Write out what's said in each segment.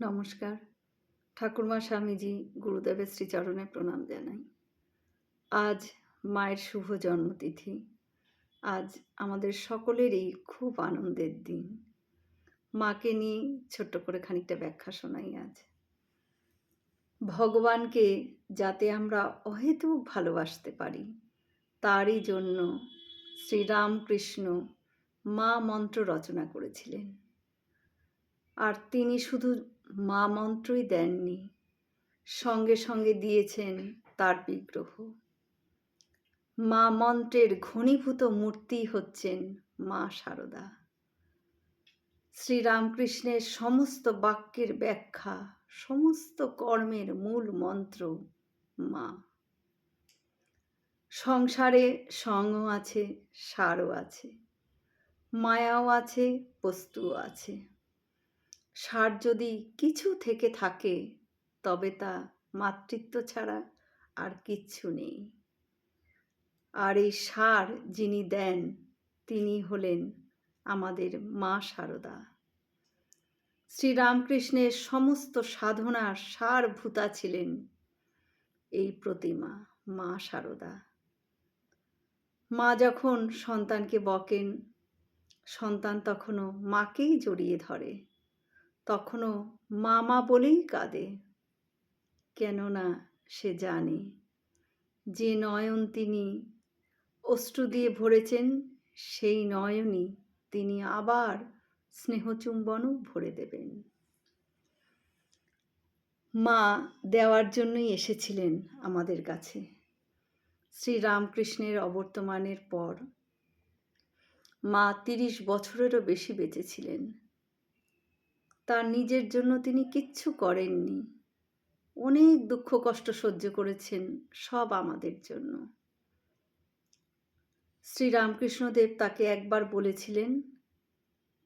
নমস্কার। ঠাকুরমা স্বামীজি গুরুদেবের শ্রীচরণে প্রণাম জানাই। আজ মায়ের শুভ জন্মতিথি। আজ আমাদের সকলেরই খুব আনন্দের দিন। মাকে নিয়ে ছোট্ট করে খানিকটা ব্যাখ্যা শোনাই আজ। ভগবানকে যাতে আমরা অহেতুক ভালোবাসতে পারি, তারই জন্য শ্রীরামকৃষ্ণ মা মন্ত্র রচনা করেছিলেন। আর তিনি শুধু মা মন্ত্রই দেননি। সঙ্গে সঙ্গে দিয়েছেন তার বিগ্রহ। মা মন্ত্রের ঘনীভূত মূর্তি হচ্ছেন মা সারদা। শ্রীরামকৃষ্ণের সমস্ত বাক্যের ব্যাখ্যা, সমস্ত কর্মের মূল মন্ত্র মা। সংসারে সঙ্গও আছে, সারও আছে, মায়াও আছে, বস্তুও আছে। সার যদি কিছু থেকে থাকে, তবে তা মাতৃত্ব ছাড়া আর কিচ্ছু নেই। আর এই সার যিনি দেন, তিনি হলেন আমাদের মা সারদা। শ্রীরামকৃষ্ণের সমস্ত সাধনার সারভূতা ছিলেন এই প্রতিমা, মা সারদা। মা যখন সন্তানকে বকেন, সন্তান তখনও মাকেই জড়িয়ে ধরে। তখনও মামা বলেই কাঁদে। কেননা সে জানে, যে নয়ন তিনি অশ্রু দিয়ে ভরেছেন, সেই নয়নই তিনি আবার স্নেহচুম্বনও ভরে দেবেন। মা দেওয়ার জন্যই এসেছিলেন আমাদের কাছে। শ্রীরামকৃষ্ণের অবর্তমানের পর মা তিরিশ বছরেরও বেশি বেঁচেছিলেন। তার নিজের জন্য তিনি কিচ্ছু করেননি। অনেক দুঃখ কষ্ট সহ্য করেছেন সব আমাদের জন্য। শ্রীরামকৃষ্ণদেব তাকে একবার বলেছিলেন,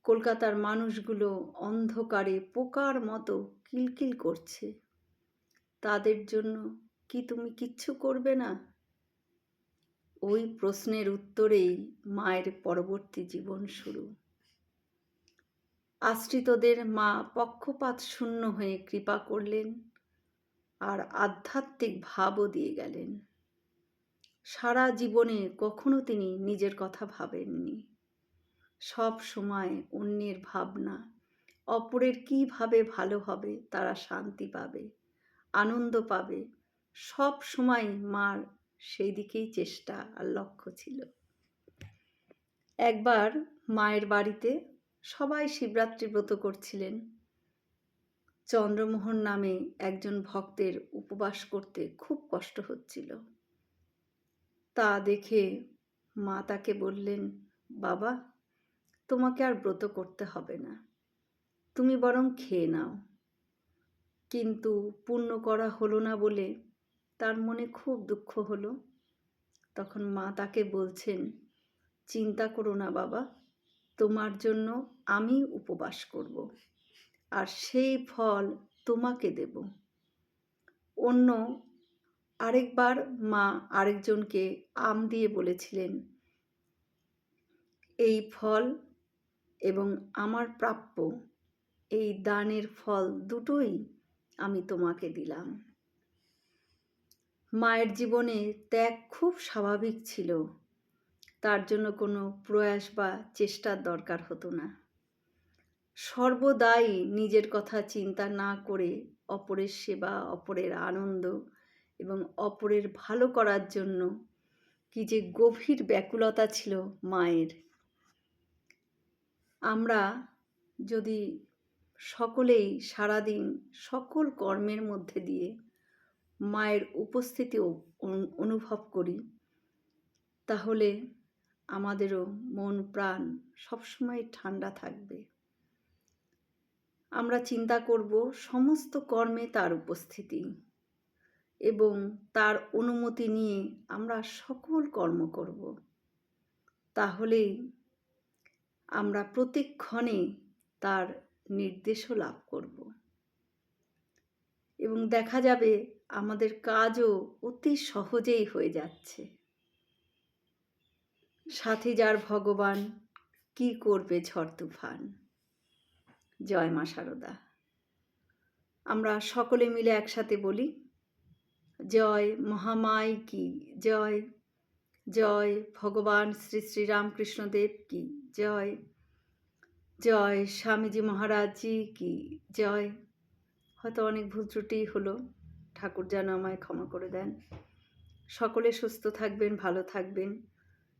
কলকাতার মানুষগুলো অন্ধকারে পোকার মতো কিলকিল করছে। তাদের জন্য কি তুমি কিচ্ছু করবে না? ওই প্রশ্নের উত্তরেই মায়ের পরবর্তী জীবন শুরু। আশ্রিতদের মা পক্ষপাত শূন্য হয়ে কৃপা করলেন আর আধ্যাত্মিক ভাবও দিয়ে গেলেন। সারা জীবনে কখনো তিনি নিজের কথা ভাবেননি। সব সময় অন্যের ভাবনা, অপরের কীভাবে ভালো হবে তারা শান্তি পাবে, আনন্দ পাবে। সব সময় মার সেই দিকেই চেষ্টা আর লক্ষ্য ছিল। একবার মায়ের বাড়িতে সবাই শিবরাত্রি ব্রত করছিলেন। চন্দ্রমোহন নামে একজন ভক্তের উপবাস করতে খুব কষ্ট হচ্ছিল। তা দেখে মা তাকে বললেন, বাবা, তোমাকে আর ব্রত করতে হবে না। তুমি বরং খেয়ে নাও। কিন্তু পূর্ণ করা হলো না বলে তার মনে খুব দুঃখ হলো। তখন মা তাকে বলছেন, চিন্তা করো না বাবা তোমার জন্য আমি উপবাস করব, আর সেই ফল তোমাকে দেব। অন্য আরেকবার মা আরেকজনকে আম দিয়ে বলেছিলেন, এই ফল এবং আমার প্রাপ্য এই দানের ফল দুটোই আমি তোমাকে দিলাম। মায়ের জীবনে ত্যাগ খুব স্বাভাবিক ছিল। তার জন্য কোনো প্রয়াস বা চেষ্টার দরকার হতো না। সর্বদাই নিজের কথা চিন্তা না করে অপরের সেবা, অপরের আনন্দ এবং অপরের ভালো করার জন্য কি যে গভীর ব্যাকুলতা ছিল মায়ের। আমরা যদি সকলেই সারাদিন সকল কর্মের মধ্যে দিয়ে মায়ের উপস্থিতি অনুভব করি, তাহলে আমাদেরও মন, প্রাণ সবসময় ঠান্ডা থাকবে। আমরা চিন্তা করব সমস্ত কর্মে তার উপস্থিতি এবং তার অনুমতি নিয়ে আমরা সকল কর্ম করব। তাহলেই আমরা প্রতিক্ষণে তার নির্দেশও লাভ করব। এবং দেখা যাবে আমাদের কাজও অতি সহজেই হয়ে যাচ্ছে। সাথে যার ভগবান, কি করবে ঝড় তুফান? জয় মা সারদা। আমরা সকলে মিলে একসাথে বলি, জয় মহামায় কি? জয় জয় ভগবান শ্রী শ্রী রামকৃষ্ণদেব কি? জয় জয় স্বামীজি মহারাজজি কি? জয়। হয়তো অনেক ভুল ত্রুটি হলো, ঠাকুর যেন আমায় ক্ষমা করে দেন। সকলে সুস্থ থাকবেন, ভালো থাকবেন।